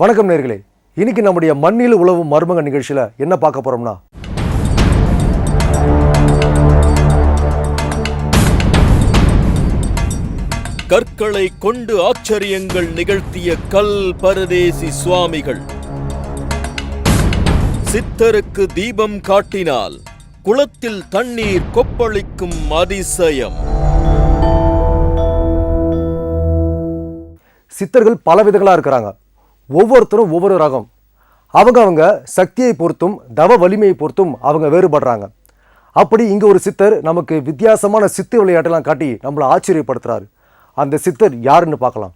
வணக்கம் நேர்களே. இன்னைக்கு நம்முடைய மண்ணில் உழவும் மருமக நிகழ்ச்சியில் என்ன பார்க்க போறோம்னா? கற்களை கொண்டு ஆச்சரியங்கள் நிகழ்த்திய கல் பரதேசி சுவாமிகள். சித்தருக்கு தீபம் காட்டினால் குளத்தில் தண்ணீர் கொப்பளிக்கும் அதிசயம். சித்தர்கள் பல விதங்களாக இருக்கிறாங்க. ஒவ்வொருத்தரும் ஒவ்வொரு ரகம். அவங்க அவங்க சக்தியை பொறுத்தும் தவ வலிமையை பொறுத்தும் அவங்க வேறுபடுறாங்க. அப்படி இங்கே ஒரு சித்தர் நமக்கு வித்தியாசமான சித்து விளையாட்டெல்லாம் காட்டி நம்மளை ஆச்சரியப்படுத்துறாரு. அந்த சித்தர் யாருன்னு பார்க்கலாம்.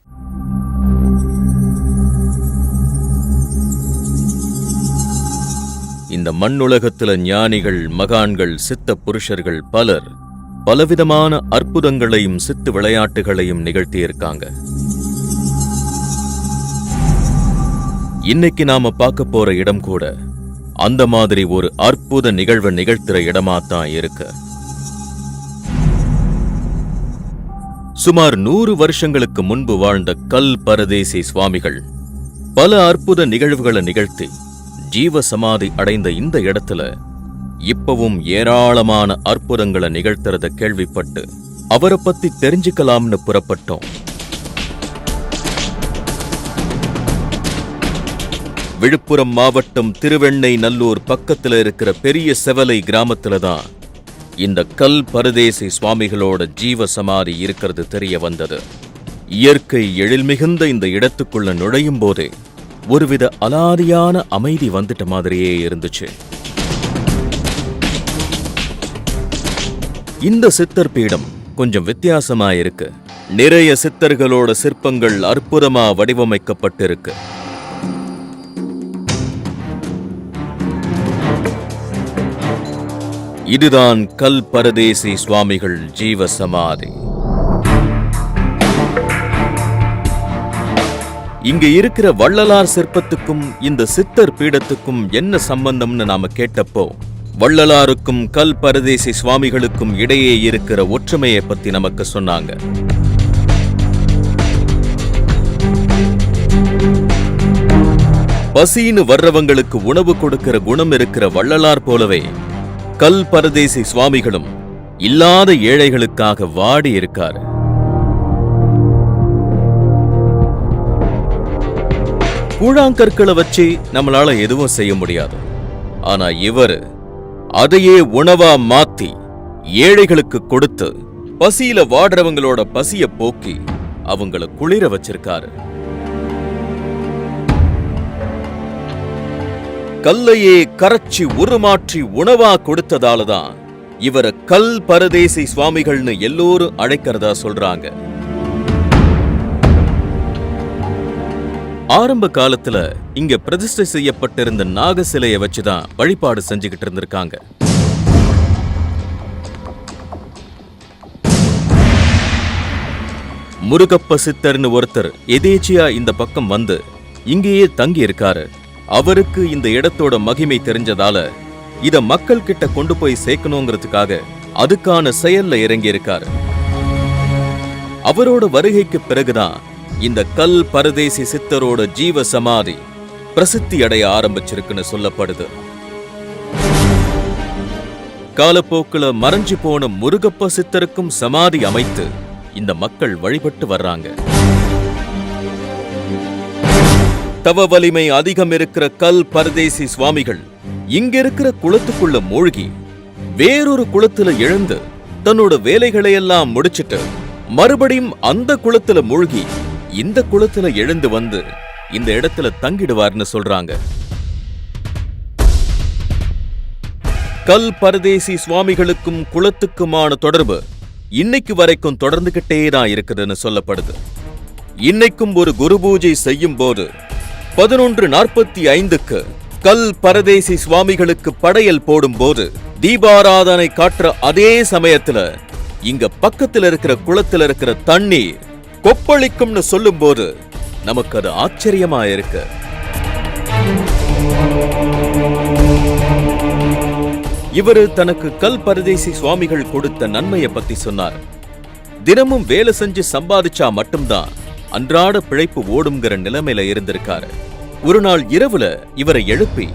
இந்த மண்ணுலகத்தில் ஞானிகள் மகான்கள் சித்த புருஷர்கள் பலர் பலவிதமான அற்புதங்களையும் சித்து விளையாட்டுகளையும் நிகழ்த்தியிருக்காங்க. இன்னைக்கு நாம பார்க்க போற இடம் கூட அந்த மாதிரி ஒரு அற்புத நிகழ்வை நிகழ்த்துற இடமா தான் இருக்கு. சுமார் நூறு வருஷங்களுக்கு முன்பு வாழ்ந்த கல் பரதேசி சுவாமிகள் பல அற்புத நிகழ்வுகளை நிகழ்த்தி ஜீவ சமாதி அடைந்த இந்த இடத்துல இப்பவும் ஏராளமான அற்புதங்களை நிகழ்த்துறத கேள்விப்பட்டு அவரை பத்தி தெரிஞ்சுக்கலாம்னு புறப்பட்டோம். விழுப்புரம் மாவட்டம் திருவெண்ணை நல்லூர் பக்கத்துல இருக்கிற பெரிய செவலை கிராமத்துல தான் இந்த கல் பரதேசி சுவாமிகளோட ஜீவ சமாதி இருக்கிறது தெரிய வந்தது. இயற்கை எழில் மிகுந்த இந்த இடத்துக்குள்ள நுழையும் போதே ஒருவித அலாதியான அமைதி வந்துட்ட மாதிரியே இருந்துச்சு. இந்த சித்தர் பீடம் கொஞ்சம் வித்தியாசமா இருக்கு நிறைய சித்தர்களோட சிற்பங்கள் அற்புதமா வடிவமைக்கப்பட்டிருக்கு. இதுதான் கல் பரதேசி சுவாமிகள் ஜீவ சமாதி இங்க இருக்கிற வள்ளலார் சிற்பத்துக்கும் இந்த சித்தர் பீடத்துக்கும் என்ன சம்பந்தம்னு நாம கேட்டப்போ வள்ளலாருக்கும் கல் பரதேசி சுவாமிகளுக்கும் இடையே இருக்கிற ஒற்றுமையை பத்தி நமக்கு சொன்னாங்க. பசின்னு வர்றவங்களுக்கு உணவு கொடுக்கிற குணம் இருக்கிற வள்ளலார் போலவே கல் பரதேசி சுவாமிகளும் இல்லாத ஏழைகளுக்காக வாடி இருக்காரு. கூழாங்கற்களை வச்சு நம்மளால எதுவும் செய்ய முடியாது. ஆனா இவரு அதையே உணவா மாத்தி ஏழைகளுக்கு கொடுத்து பசியில வாடுறவங்களோட பசிய போக்கி அவங்கள குளிர வச்சிருக்காரு. கல்லையே கரைச்சி உருமாற்றி உணவா கொடுத்ததால தான் இவர கல் பரதேசி சுவாமிகள்னு எல்லோரும் அழைக்கிறதா சொல்றாங்க. ஆரம்ப காலத்துல இங்க பிரதிஷ்டை செய்யப்பட்டிருந்த நாக சிலையை வச்சுதான் வழிபாடு செஞ்சுக்கிட்டு இருந்திருக்காங்க. முருகப்ப சித்தர்னு ஒருத்தர் எதேச்சியா இந்த பக்கம் வந்து இங்கேயே தங்கி இருக்காரு அவருக்கு இந்த இடத்தோட மகிமை தெரிஞ்சதால இத மக்கள் கிட்ட கொண்டு போய் சேர்க்கணுங்கிறதுக்காக அதுக்கான செயல்ல இறங்கி இருக்காரு அவரோட வருகைக்கு பிறகுதான் இந்த கல் பரதேசி சித்தரோட ஜீவ சமாதி பிரசித்தி அடைய ஆரம்பிச்சிருக்குன்னு சொல்லப்படுது. காலப்போக்குல மறைஞ்சு போன முருகப்ப சித்தருக்கும் சமாதி அமைத்து இந்த மக்கள் வழிபட்டு வர்றாங்க. தவ வலிமை அதிகம் இருக்கிற கல் பரதேசி சுவாமிகள் இங்க இருக்கிற குளத்துக்குள்ள மூழ்கி வேறொரு குளத்துல எழுந்து தன்னோட வேலைகளை எல்லாம் முடிச்சிட்டு மறுபடியும் அந்த குளத்துல மூழ்கி இந்த குளத்துல எழுந்து வந்து இந்த இடத்துல தங்கிடுவார்னு சொல்றாங்க. கல் பரதேசி சுவாமிகளுக்கும் குளத்துக்குமான தொடர்பு இன்னைக்கு வரைக்கும் தொடர்ந்துகிட்டே தான் இருக்குதுன்னு சொல்லப்படுது. இன்னைக்கும் ஒரு குரு பூஜை செய்யும் போது பதினொன்று நாற்பத்தி ஐந்துக்கு கல் பரதேசி சுவாமிகளுக்கு படையல் போடும்போது தீபாராதனை காட்டுற அதே சமயத்துல இங்க பக்கத்துல இருக்கிற குளத்துல இருக்கிற தண்ணீர் கொப்பளிக்கும்னு சொல்லும்போது நமக்கு அது ஆச்சரியமா இருக்கு. இவரு தனக்கு கல் பரதேசி சுவாமிகள் கொடுத்த நன்மையை பத்தி சொன்னார். தினமும் வேலை செஞ்சு சம்பாதிச்சா மட்டும்தான் அன்றாட பிழைப்பு ஓடுங்கிற நிலைமையில இருந்திருக்காரு. ஒரு நாள் இரவுல இவரை எழுப்பி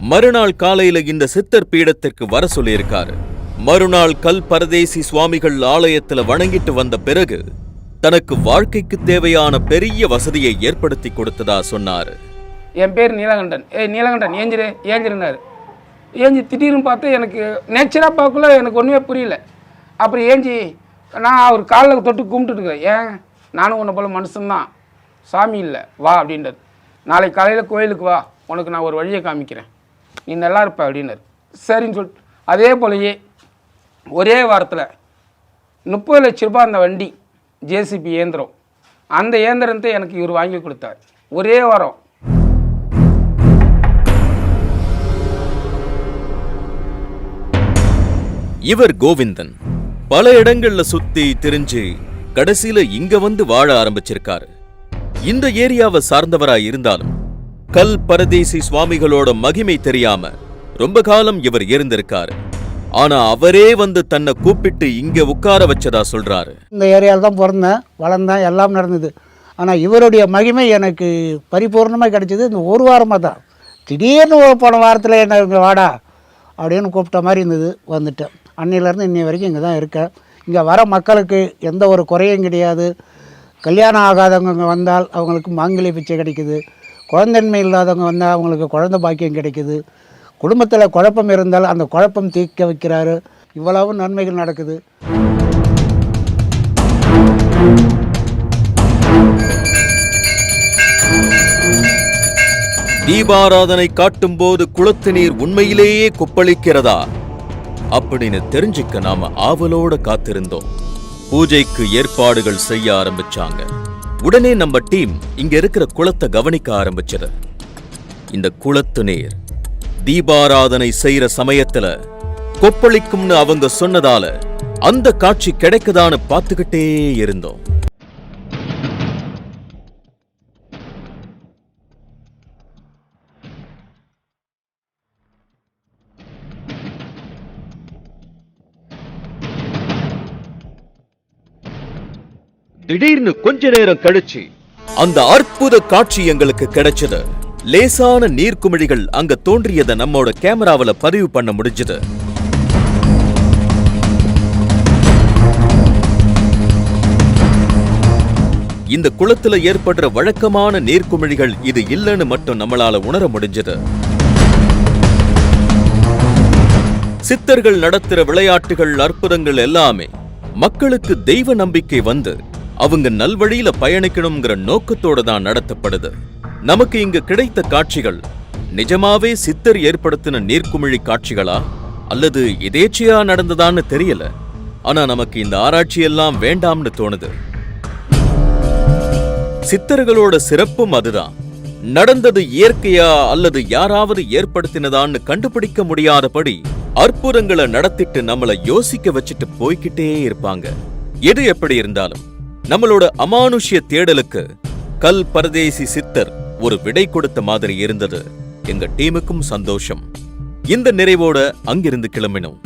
மறுநாள் காலையில இந்த சித்தர் பீடத்திற்கு வர சொல்லியிருக்காரு. மறுநாள் கல் பரதேசி சுவாமிகள் ஆலயத்துல வணங்கிட்டு வந்த பிறகு தனக்கு வாழ்க்கைக்கு தேவையான பெரிய வசதியை ஏற்படுத்தி கொடுத்ததா சொன்னாரு. என் பேர் நீலகண்டன். ஏய் நீலகண்டன் ஏஞ்சிரு ஏஞ்சிருந்தாரு ஏஞ்சி திடீர்னு பார்த்து எனக்கு நேச்சராக பார்க்கல எனக்கு ஒன்றுமே புரியல. அப்புறம் ஏஞ்சி நான் அவர் காலில் தொட்டு கும்பிட்டுருக்குறேன் ஏன்? நானும் உன்னை போல மனுஷன்தான். சாமி இல்லை. வா அப்படின்றது. நாளைக்கு காலையில் கோயிலுக்கு வா. உனக்கு நான் ஒரு வழியை காமிக்கிறேன். நீ நல்லா இருப்ப அப்படின்னாரு. சரின்னு சொல்லிட்டு அதே போலயே ஒரே வாரத்தில் முப்பது லட்ச ரூபாய் அந்த வண்டி ஜேசிபி இயந்திரம். அந்த இயந்திரத்தை எனக்கு இவர் வாங்கி கொடுத்தார். ஒரே வாரம். இவர் கோவிந்தன். பல இடங்களில் சுற்றி திரிஞ்சு கடைசியில இங்க வந்து வாழ ஆரம்பிச்சிருக்காரு. இந்த ஏரியாவை சார்ந்தவரா இருந்தாலும் கல் பரதேசி சுவாமிகளோட மகிமை தெரியாம ரொம்ப காலம் இவர் இருந்திருக்காரு. ஆனா அவரே வந்து தன்னை கூப்பிட்டு இங்க உட்கார வச்சதா சொல்றாரு. இந்த ஏரியாவில் தான் பிறந்தேன் வளர்ந்தேன் எல்லாம் நடந்தது. ஆனால் இவருடைய மகிமை எனக்கு பரிபூர்ணமாக கிடைச்சது இந்த ஒரு வாரமாக தான். திடீர்னு போன வாரத்தில் என்ன இங்கே வாடா அப்படின்னு கூப்பிட்ட மாதிரி இருந்தது வந்துட்டேன். அன்னையிலேருந்து இன்னை வரைக்கும் இங்கே தான் இருக்கேன். இங்கே வர மக்களுக்கு எந்த ஒரு குறையும் கிடையாது. கல்யாணம் ஆகாதவங்க இங்கே வந்தால் அவங்களுக்கு மாங்கல்ய பிச்சை கிடைக்குது. குழந்தைன்மை இல்லாதவங்க வந்தால் அவங்களுக்கு குழந்தை பாக்கியம் கிடைக்குது. குடும்பத்தில் குழப்பம் இருந்தால் அந்த குழப்பம் தீர்க்க வைக்கிறாரு. இவ்வளவு நன்மைகள் நடக்குது. தீபாராதனை காட்டும் போது குளத்து நீர் உண்மையிலேயே கொப்பளிக்கிறதா? அப்படின்னு தெரிஞ்சுக்க நாம ஆவலோட காத்திருந்தோம். பூஜைக்கு ஏற்பாடுகள் செய்ய ஆரம்பிச்சாங்க. உடனே நம்ம டீம் இங்க இருக்கிற குளத்தை கவனிக்க ஆரம்பிச்சது. இந்த குளத்து நீர் தீபாராதனை செய்யற சமயத்துல கொப்பளிக்கும்னு அவங்க சொன்னதால அந்த காட்சி கிடைக்குதான்னு பார்த்துக்கிட்டே இருந்தோம். திடீர்னு கொஞ்ச நேரம் கழிச்சு அந்த அற்புத காட்சி எங்களுக்கு கிடைச்சது. லேசான நீர்க்குமிழிகள் அங்க தோன்றியதை நம்மோட கேமராவுல பதிவு பண்ண முடிஞ்சது. இந்த குளத்துல ஏற்படுற வழக்கமான நீர்க்குமிழிகள் இது இல்லைன்னு மட்டும் நம்மளால உணர முடிஞ்சது. சித்தர்கள் நடத்துற விளையாட்டுகள் அற்புதங்கள் எல்லாமே மக்களுக்கு தெய்வ நம்பிக்கை வந்து அவங்க நல்வழியில பயணிக்கணுங்கிற நோக்கத்தோட தான் நடத்தப்படுது. நமக்கு இங்க கிடைத்த காட்சிகள் நிஜமாவே சித்தர் ஏற்படுத்தின நீர்க்குமிழி காட்சிகளா? அல்லது எதேச்சையா நடந்ததான்னு தெரியல. ஆனா நமக்கு இந்த ஆராய்ச்சி எல்லாம் வேண்டாம்னு தோணுது. சித்தர்களோட சிறப்பும் அதுதான். நடந்தது இயற்கையா அல்லது யாராவது ஏற்படுத்தினதான்னு கண்டுபிடிக்க முடியாதபடி அற்புதங்களை நடத்திட்டு நம்மள யோசிக்க வச்சுட்டு போய்கிட்டே இருப்பாங்க. எது எப்படி இருந்தாலும். நம்மளோட அமானுஷ்ய தேடலுக்கு கல் பரதேசி சித்தர் ஒரு விடை கொடுத்த மாதிரி இருந்தது. எங்க டீமுக்கும் சந்தோஷம். இந்த நிறைவோட அங்கிருந்து கிளம்பினோம்.